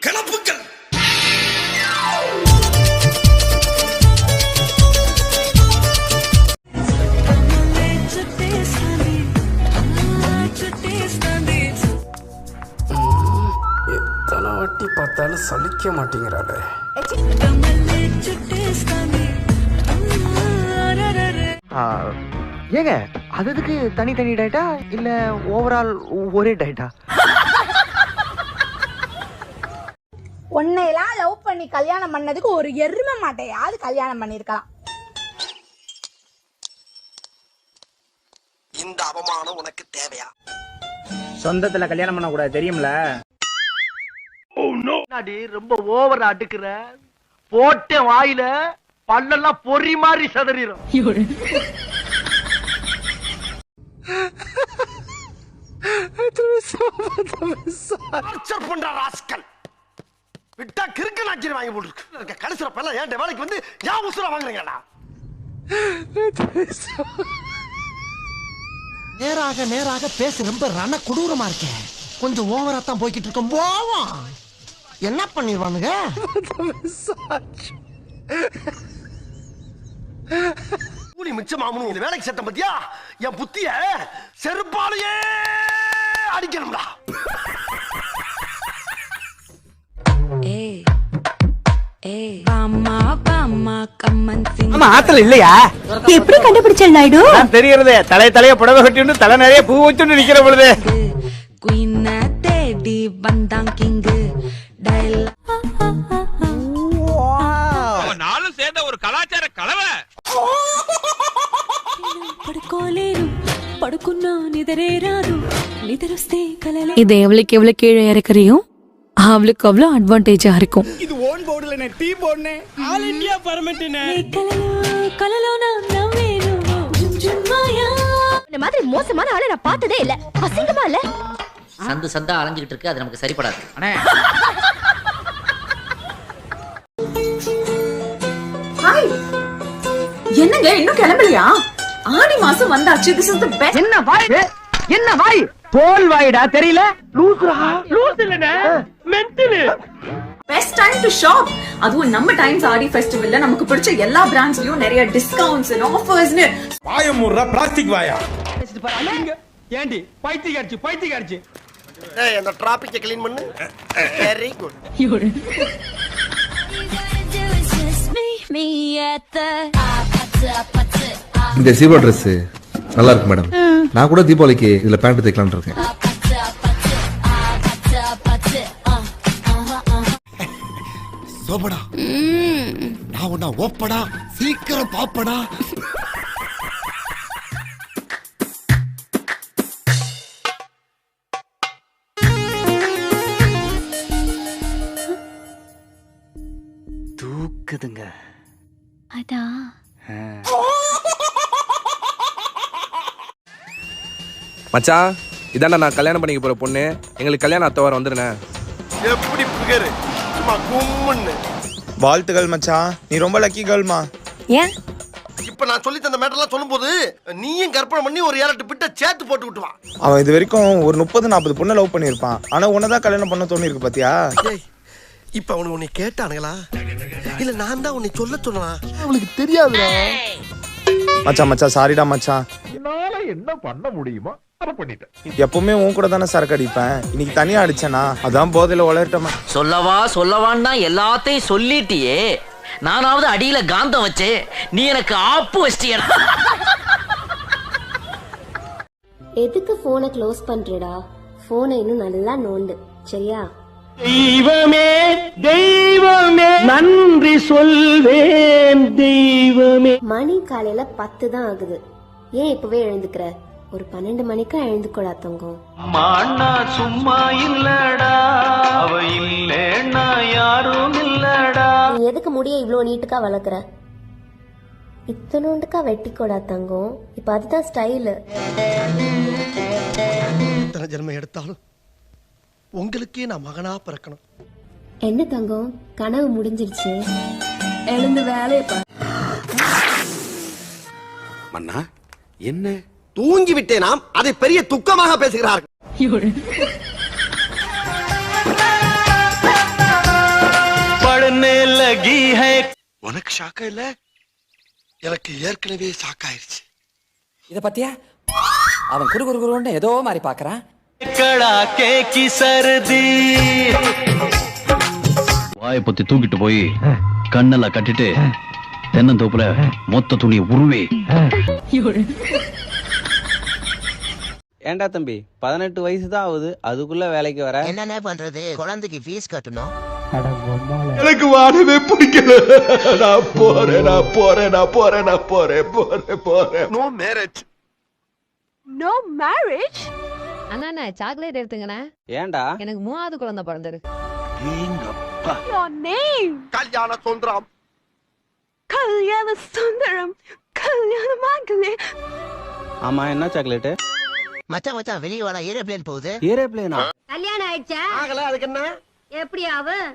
கிளப்புக்கள் எத்தனை வாட்டி பார்த்தாலும் சலிக்க மாட்டேங்கிறாளே. ஏங்க அது எதுக்கு தனித்தனி டயட்டா இல்ல ஓவரால் ஒரே டயட்டா உன்னையெல்லாம் லவ் பண்ணி கல்யாணம் பண்ணதுக்கு ஒரு எருமை மாட்டையாவது கல்யாணம் பண்ணிருக்கலாம் இந்த அவமானம் உனக்கு தேவையா? சொந்தத்துல கல்யாணம் பண்ண கூடாது தெரியும்ல முன்னாடி ரொம்ப ஓவரா அடுக்குற? போட்ட வாயில பல்லெல்லாம் பொறி மாதிரி சதறிடும் பண்ற ராஸ்கல். விட்டா கிறுக்கு நாச்சிரி வாங்கி போட்டுருக்கு. கடைசியில பல்ல ஏன் வேலைக்கு வந்து ஏன் உசுர வாங்குறீங்கடா? நேராக நேராக பேச ரொம்ப ரண கொடூரமா இருக்கேன் கொஞ்சம் ஓவரா தான் போய்கிட்டு இருக்கோம். போவோம். என்ன பண்ணிடுவானுங்க கூலி மிச்சமாகணும் இந்த வேலைக்கு சட்டம் பத்தியா? என் புத்திய செருப்பாலேயே அடிக்கணும்டா. ஆமா ஆத்துல இல்லையா எப்படி கண்டுபிடிச்ச நாயுடு நான் தெரியறதே தலைய தலைய புடவை கட்டிட்டு தலை நிறைய பூ வச்சுட்டு நிக்கிற பொழுது குயின தேடி வந்தான் கிங்கு டயல் நாளும் சேர்ந்த ஒரு கலாச்சார கலவை పడుకోలేరు పడుకున్నా నిద్రేరాదు నిద్రొస్తే కలలే இது எவ்வளவுக்கு எவ்வளவு கீழே இறக்குறியோ அவளுக்கு அவ்வளோ அட்வான்டேஜா இருக்கும் இது ஓன் போர்டுல டீ போடனே ஆல் இந்தியா பர்மிட் కలలో కలలో నా నవ్వేను జుమ్ జుమ్ మాయా இந்த மாதிரி மோசமான ஆளை நான் பார்த்ததே இல்ல அசிங்கமா இல்ல சந்து சந்தா அலைஞ்சுக்கிட்டு இருக்கு அது நமக்கு சரிப்படாது அண்ணே என்னங்க இன்னும் கிளம்பலையா ஆடி மாசம் வந்தாச்சு திஸ் இஸ் தி பெஸ்ட் என்ன வாய் இது? என்ன வாய் தோல் வாயிடா தெரியல லூசுரா லூஸ் இல்லனே mental best time to shop அதுவும் நம்ம டைம்ஸ் ஆடி ஃபெஸ்டிவல்ல நமக்கு பிடிச்ச எல்லா பிராண்ட்ஸ்லயும் நிறைய டிஸ்கவுண்ட்ஸ் அண்ட் ஆஃபர்ஸ்னு வாயமுறா பிளாஸ்டிக் வாயா? ஏண்டி? பைத்தியக்காரச்சி பைத்தியக்காரச்சி. ஏய் அந்த டிராபிக்கை க்ளீன் பண்ணு. வெரி குட் இந்த சீரோ ட்ரெஸ் நல்லா இருக்கு மேடம் நான் கூட தீபாவளிக்கு இதுல பேண்ட் தைக்கலாம்னு இருக்கேன். சோபடா நான் உன்ன ஓப்படா சீக்கிரம் பாப்படா. தூக்குதுங்க. அதான் மச்சான் இதாண்டா நான் கல்யாணம் பண்ணிக்க போற பொண்ணு. எங்களுக்கு கல்யாணம் அத்த வாரம் வந்துருண்ணே. எப்படி புகரு? சும்மா கும்முன்னு. வாழ்த்துக்கள் மச்சான் நீ ரொம்ப லக்கி கேர்ள்மா ஏன்? இப்ப நான் சொல்லி தந்த மேட்டர்லாம் சொல்லும்போது நீயும் கற்பனை பண்ணி ஒரு ஏழட்டு பிட்ட சேர்த்து போட்டு விட்டு வா அவன் இது வரைக்கும் ஒரு முப்பது நாற்பது பொண்ணை லவ் பண்ணியிருப்பான். ஆனா உன்னதான் கல்யாணம் பண்ண தோணி இருக்கு பாத்தியா? ஏய் இப்ப அவனுக்கு உன்னை கேட்டானுங்களா? இல்ல நான் தான் உன்னை சொல்ல சொன்னா அவனுக்கு தெரியாதுடா. மச்சான் மச்சான் சாரிடா மச்சான் என்னால என்ன பண்ண முடியுமோ? எப்பவுமே உன் கூட தானே சரக்கு அடிப்பேன். இன்னைக்கு தனியா அடிச்சேனா? அதான் போதையில வளரட்டமா சொல்லவா சொல்லவான்னா எல்லாத்தையும் சொல்லிட்டியே. நானாவது அடியில காந்தம் வச்சே நீ எனக்கு ஆப்பு வச்சிட்டியடா எதுக்கு போனை க்ளோஸ் பண்றடா? போனை இன்னும் நல்லா நோண்டு. சரியா? தெய்வமே தெய்வமே நன்றி சொல்வேன் தெய்வமே. மணி காலையில பத்து தான் ஆகுது. ஏன் இப்பவே எழுந்துக்கிற? ஒரு பன்னெண்டு மணிக்கா எழுந்துக்கூடா தங்கம் மாண்ணா சும்மா இல்லடா. அவ இல்லேன்னா யாரும் இல்லடா. நீ எதுக்கு முடிய இவ்ளோ நீட்டுக்கா வளர்க்குற இத்தனோண்டுக்கா வெட்டிக்கோடா தங்கம் இப்ப அதுதான் ஸ்டைலு. எத்தனை ஜென்மம் எடுத்தாலும் உங்களுக்கே நான் மகனா பிறக்கணும். என்ன தங்கம் கனவு முடிஞ்சிருச்சு. எழுந்து வேலையை மன்னா என்ன? தூங்கி விட்டேனாம் அதை பெரிய துக்கமாக பேசுகிறார்கள். உனக்கு ஷாக்கா இல்ல? எனக்கு ஏற்கனவே ஷாக் ஆயிருச்சு. இத பத்தியா? அவன் குறு குறு குருன்னு ஏதோ மாதிரி பாக்குறான். வாயை பத்தி தூக்கிட்டு போய் கண்ணெல்லாம் கட்டிட்டு தென்னந்தோப்புல மொத்த துணியை உருவே. ஏன்டா தம்பி? பதினெட்டு வயசு தான் ஆகுது. அதுக்குள்ள வேலைக்கு வர? என்னென்ன பண்றது? குழந்தைக்கு ஃபீஸ் கட்டணும். எனக்கு வாடவே பிடிக்கல. நான் போறேன் நான் போறேன் நான் போறேன் நான் போறேன் போறேன் போறேன். நோ மேரேஜ் நோ மேரேஜ் அண்ணா சாக்லேட் எடுத்துங்கண்ணா. ஏன்டா? எனக்கு மூணாவது குழந்தை பிறந்திருக்கு. கல்யாண சுந்தரம். கல்யாண சுந்தரம். கல்யாண மகளே ஆமா என்ன சாக்லேட்டு மச்சான் மச்சான் வெளியே வாடா ஏரோப்ளேன் போகுது. ஏரோப்ளேனா? கல்யாணம் ஆயிடுச்சா? ஆகல அதுக்கு என்ன? எப்படி ஆகும்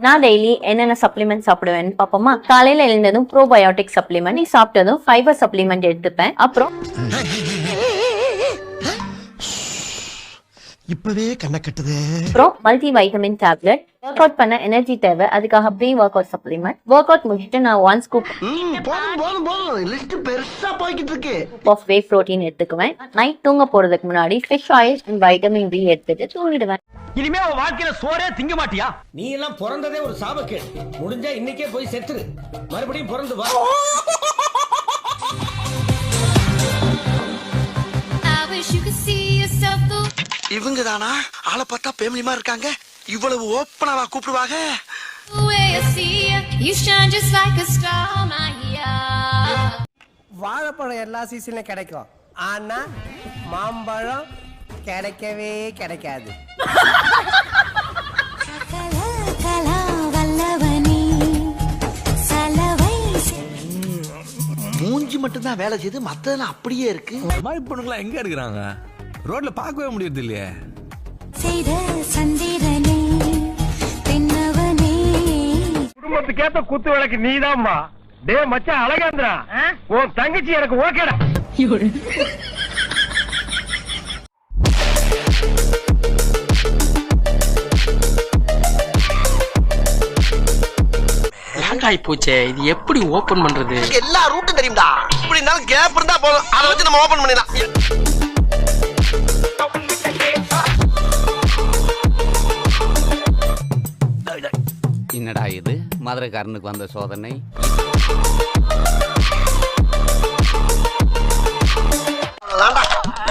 நான் டெய்லி என்னென்ன சப்ளிமெண்ட் சாப்பிடுவேன்னு பாப்போமா? காலையில எழுந்ததும் ப்ரோபயோட்டிக் சப்ளிமெண்ட் நீ சாப்பிட்டதும் ஃபைபர் சப்ளிமெண்ட் எடுத்துப்பேன். அப்புறம் இப்பவே கண்ணை கட்டுது. அப்புறம் multi vitamin tablet work out பண்ண எனர்ஜி தேவை. அதுக்காக pre work out supplement work out முடிச்சுட்டு நான் one scoop of whey protein எடுத்துக்குவேன். நைட் தூங்க போறதுக்கு முன்னாடி fish oil and vitamin D எடுத்துட்டு தூங்கிடுவேன். இனிமே அவன் வாழ்க்கையில சோறே திங்க மாட்டியா? நீ எல்லாம் பிறந்ததே ஒரு சாபக்கேடு. முடிஞ்சா இன்னைக்கே போய் செத்துரு. மறுபடியும் பிறந்து வா. இவங்க தானா ஆளை பார்த்தா பேமிலிமா இருக்காங்க. இவ்வளவு ஓப்பனாவா கூப்பிடுவாங்க? வாழைப்பழம் எல்லா சீசன்லயும் கிடைக்கும். ஆனா மாம்பழம் கிடைக்கவே கிடைக்காது. மூஞ்சி மட்டும் தான் வேலை செய்து மத்ததெல்லாம் அப்படியே இருக்கு. மாதிரி பொண்ணுங்களா எங்க எடுக்கிறாங்க ரோட்ல பார்க்கவே முடியறது இல்லையே. குடும்பத்துக்கேத்த குத்து விளக்கு நீதாம்மா. டே மச்சான் அழகாந்திரா. உன் தங்கச்சி எனக்கு ஓகேடா. லாங்காய் போச்சே இது எப்படி ஓபன் பண்றது? எனக்கு எல்லா ரூட்டும் தெரியும்டா. இப்படி இருந்தாலும் கேப் இருந்தா போதும். அதை வச்சு நம்ம ஓபன் பண்ணிடலாம். மதுரைக்காரனுக்கு வந்த சோதனை.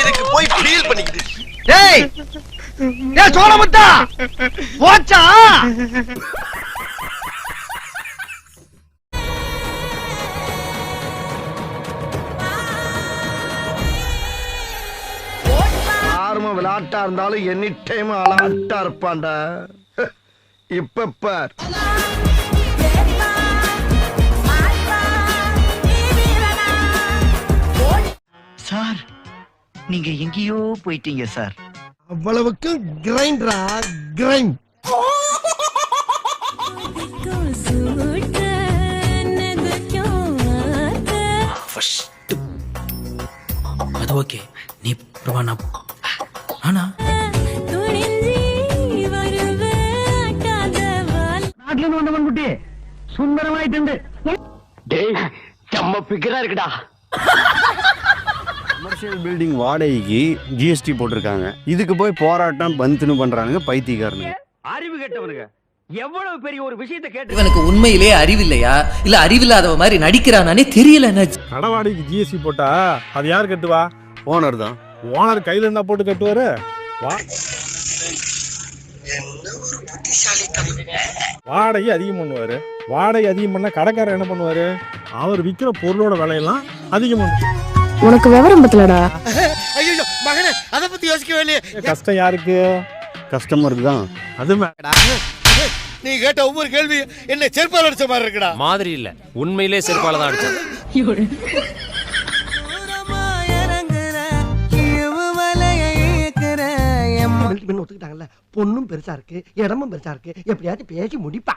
இதுக்கு போய் ஃபீல் பண்ணிக்கிட்டு டேய் டேய் சோழமுத்தா போச்சா? ஆர்ம விளையாட்டா இருந்தாலும் எனி டைம் அலாட்டா இருப்பான்டா. இப்ப பார். நீங்க எங்கேயோ போயிட்டீங்க சார். அவ்வளவுக்கு கிரைண்டரா கிரைண்ட். அது ஓகே. நீ பிரபானா ஆனா நாட்டுல இருந்து வந்தவன் குட்டி சுந்தரமாயிட்டு டேய் செம்ம பிகரா இருக்குடா. கமர்ஷியல் பில்டிங் வாடகைக்கு ஜிஎஸ்டி போட்டிருக்காங்க. இதுக்கு போய் போராட்டம் பந்துன்னு பண்றானுங்க பைத்தியக்காரனுங்க. அறிவு கெட்டவனுங்க. எவ்வளவு பெரிய ஒரு விஷயத்தை கேட்டு இவனுக்கு உண்மையிலே அறிவில்லையா இல்ல அறிவில்லாதவ மாதிரி நடிக்கிறானே தெரியல கடை வாடகைக்கு ஜிஎஸ்டி போட்டா அது யார் கட்டுவா? ஓனர் தான். ஓனர் கையில இருந்தா போட்டு கட்டுவாரு? வா. வாடகை அதிகம் பண்ணுவாரு. வாடகை அதிகம் பண்ணா கடைக்காரர் என்ன பண்ணுவாரு? அவர் விற்கிற பொருளோட விலையெல்லாம் அதிகம் பண்ணும் உனக்கு விவரம் பத்தலடா. ஐயோ மகனே அத பத்தி யோசிக்கவே இல்லையே. கஷ்டம் யாருக்கு? கஸ்டமருக்கு தான் அது நீ கேட்ட ஒவ்வொரு கேள்வி என்ன செருப்பால் அடிச்ச மாதிரி இருக்குடா. மாதிரி இல்ல. உண்மையிலே செருப்பால தான் அடிச்சேன். பெண் ஒத்துக்கிட்டாங்கல்ல பொண்ணும் பெருசா இருக்கு இடமும் பெருசா இருக்கு எப்படியாச்சும் பேசி முடிப்பா.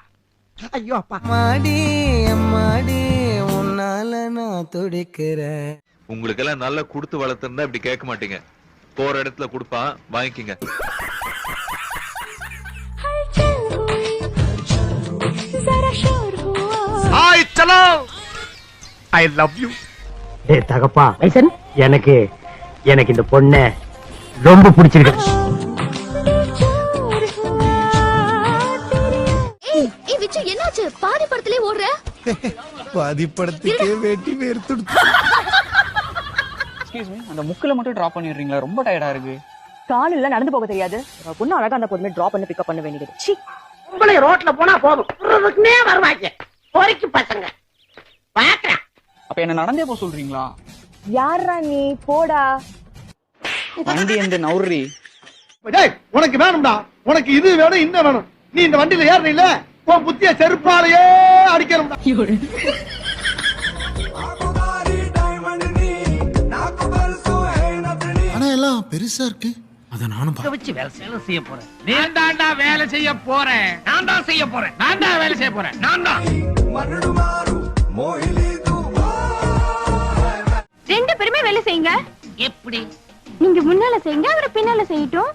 ஐயோ அப்பா. மாடி மாடி உன்னால நான் துடிக்கிறேன். உங்களுக்கு எல்லாம் நல்லா கொடுத்து வளர்த்துருந்தா இப்படி கேட்க மாட்டீங்க. போற இடத்துல கொடுப்பான் வாங்கிக்கிங்க. ஹாய் சலோ. ஐ லவ் யூ டேய் தகப்பா ஐசன் எனக்கு எனக்கு இந்த பொண்ண ரொம்ப பிடிச்சிருக்கு. என்னாச்சு? பாதி படத்திலே ஓடுற? பாதி படத்துக்கே வேட்டி வேர்த்துடுச்சு வேர்த்து அந்த முக்கில் மட்டும் டிராப் பண்ணிடுறீங்களா? ரொம்ப டயர்டா இருக்கு. காலையில நடந்து போக தெரியாது. பொண்ணு அழகா அந்த பொண்ணு டிராப் பண்ணி பிக்கப் பண்ண வேண்டியது. சி உங்களை ரோட்ல போனா போதும். வருவாங்க. பொறிக்கு பசங்க. பாக்குறேன் அப்ப என்ன நடந்தே போக சொல்றீங்களா? யாரா நீ? போடா. வண்டி எந்த நவுரி டேய் உனக்கு வேணும்டா. உனக்கு இது வேணும் இன்னும் வேணும். நீ இந்த வண்டியில ஏறணும் இல்ல உன் புத்திய செருப்பாலேயே அடிக்கணும்டா. பெருசா இருக்கு. அத நானும் வச்சு வேலை செய்ய செய்ய போறேன். நான் வேலை செய்ய போறேன். நான் தான் செய்ய போறேன். நான் தான் வேலை செய்ய போறேன். நான் தான் ரெண்டு பேருமே வேலை செய்யுங்க. எப்படி? நீங்க முன்னால செய்யுங்க அவரை பின்னால செய்யட்டும்.